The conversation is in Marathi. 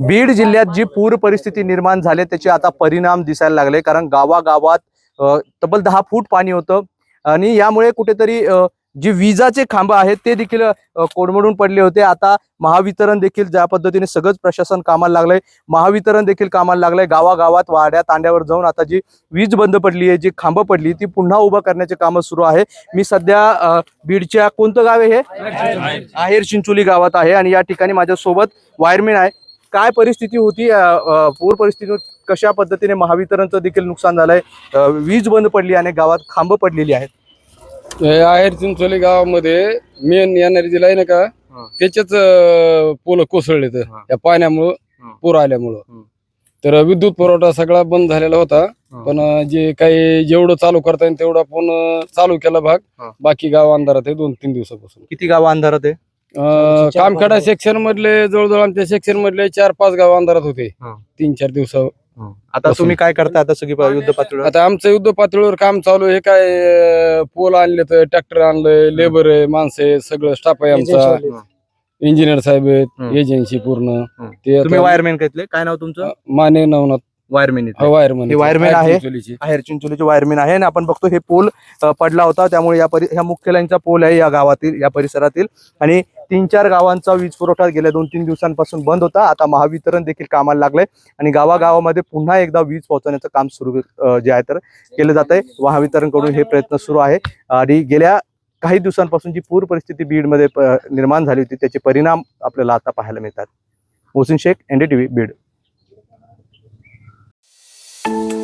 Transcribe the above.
बीड जिल्ह्यात जी पूर परिस्थिती निर्माण झाली त्याचे आता परिणाम दिसायला लागले. कारण गावागावात तब्बल दहा फूट पाणी होतं. आणि यामुळे कुठेतरी जे विजाचे खांब आहेत ते देखील कोडमडून पडले होते. आता महावितरण देखील ज्या पद्धतीने सगळंच प्रशासन कामाला लागलंय महावितरण देखील कामाला लागलंय. गावागावात वाड्या तांड्यावर जाऊन आता जी वीज बंद पडली आहे जी खांब पडली ती पुन्हा उभं करण्याचे काम सुरू आहे. मी सध्या बीडच्या कोणतं गाव आहे हे? आहेर चिंचोली गावात आहे आणि या ठिकाणी माझ्यासोबत वायरमॅन आहे. काय परिस्थिती होती पूर परिस्थिती कशा पद्धतीने महावितरणचं देखील नुकसान झालंय? वीज बंद पडली आणि गावात खांब पडलेली आहेत. आहेर चिंचोली गावामध्ये मेन येणारी लाईन आहे का हा. त्याच्याच पोल कोसळले तर. त्या पाण्यामुळं हा. पूर आल्यामुळं. तर विद्युत पुरवठा सगळा बंद झालेला होता. पण जे काही जेवढं चालू करता येईल तेवढं आपण चालू केला भाग. बाकी गाव अंधारात आहे दोन तीन दिवसापासून किती गावं अंधारात आहे कामखेडा सेक्शन मधले जवळजवळ आमच्या सेक्शन मधले चार पाच गाव अंधारात होते. तीन चार दिवसा आता तुम्ही काय करता आता सगळी प- युद्ध पातळीवर. आता आमचं युद्ध पातळीवर काम चालू आहे. काय अं, पोल आणले तर ट्रॅक्टर आणलंय लेबर आहे माणसं आहे सगळं स्टाफ आहे आमचा. इंजिनियर साहेब आहेत हम्म. एजन्सी पूर्ण. हम्म. ते तुम्ही आता वायरमॅन घेतले? काय नाव तुमचं? माने नवनाथ. वायरमॅन वायरमन हे wireman आहे? आहेर चिंचोलीचे वायरमॅन आहे आणि आपण बघतो हे पूल पडला होता. त्यामुळे या परि ह्या मुख्य लाईनचा पूल आहे या गावातील या परिसरातील. आणि तीन चार गावांचा वीज पुरवठा गेल्या दोन तीन दिवसांपासून बंद होता. आता महावितरण देखील कामाला लागलंय. आणि गावागावामध्ये पुन्हा एकदा वीज पोहोचवण्याचं काम सुरू जे आहे तर केलं जात आहे महावितरणकडून हे प्रयत्न सुरू आहे. आणि गेल्या काही दिवसांपासून जी पूर परिस्थिती बीडमध्ये निर्माण झाली होती त्याचे परिणाम आपल्याला आता पाहायला मिळतात. Mohsin Shaikh NDTV Beed. Thank you